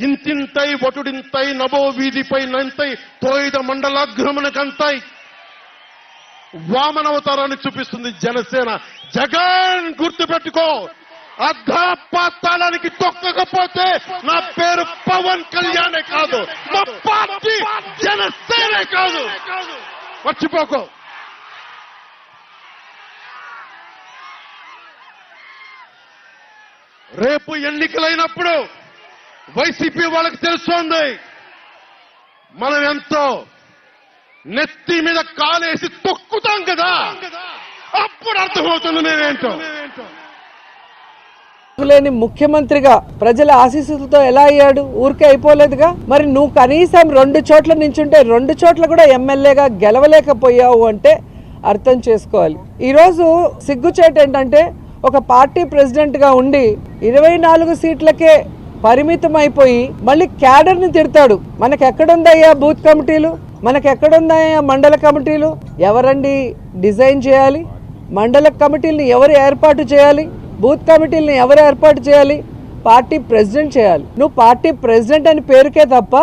ఇంతింతై వటుడింతై నభో వీధిపై నంతై తోయిద మండలాగ్రమణకంతై వామనవతారాన్ని చూపిస్తుంది జనసేన. జగన్ గుర్తుపెట్టుకో. అర్ధపాతాళానికి తొక్కకపోతే నా పేరు పవన్ కళ్యాణే కాదు. మా పార్టీ జనసేనే కాదు. మర్చిపోకో. రేపు ఎన్నికలైనప్పుడు వైసీపీ వాళ్ళకి తెలుస్తోంది. మనం ఎంతో నెత్తి మీద కాలేసి తొక్కుతాం కదా. అప్పుడు అర్థమవుతుంది మేమేంటో. లేని ముఖ్యమంత్రిగా ప్రజల ఆశీస్సులతో ఎలా అయ్యాడు? ఊరికే అయిపోలేదుగా? మరి నువ్వు కనీసం రెండు చోట్ల నించుంటే రెండు చోట్ల కూడా ఎమ్మెల్యేగా గెలవలేకపోయావు అంటే అర్థం చేసుకోవాలి. ఈరోజు సిగ్గుచేట ఏంటంటే ఒక పార్టీ ప్రెసిడెంట్గా ఉండి ఇరవై నాలుగు సీట్లకే పరిమితం అయిపోయి మళ్ళీ క్యాడర్ని తిడతాడు. మనకి ఎక్కడుందయ్యా బూత్ కమిటీలు? మనకి ఎక్కడుందయ్యా మండల కమిటీలు? ఎవరండి డిజైన్ చేయాలి? మండల కమిటీలను ఎవరు ఏర్పాటు చేయాలి? బూత్ కమిటీలను ఎవరు ఏర్పాటు చేయాలి? పార్టీ ప్రెసిడెంట్ చేయాలి. నువ్వు పార్టీ ప్రెసిడెంట్ అని పేరుకే తప్ప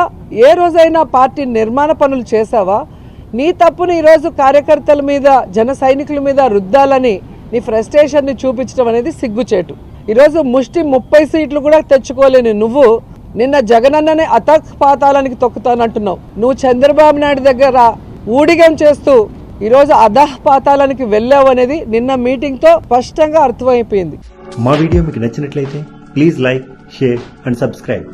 ఏ రోజైనా పార్టీ నిర్మాణ పనులు చేసావా నీ తప్పుని ఈరోజు కార్యకర్తల మీద జన సైనికుల మీద రుద్దాలని నీ ఫ్రస్ట్రేషన్ని చూపించడం అనేది సిగ్గుచేటు. ఈరోజు ముష్టి ముప్పై సీట్లు కూడా తెచ్చుకోలేని నువ్వు నిన్న జగనన్ననే అతక్ పాతాలానికి తొక్కుతానంటున్నావు. నువ్వు చంద్రబాబు నాయుడు దగ్గర ఊడిగం చేస్తూ ఈరోజు అధహ్ పాతాలానికి వెళ్ళావు అనేది నిన్న మీటింగ్తో స్పష్టంగా అర్థమైపోయింది. మా వీడియో మీకు నచ్చినట్లయితే please like share and subscribe.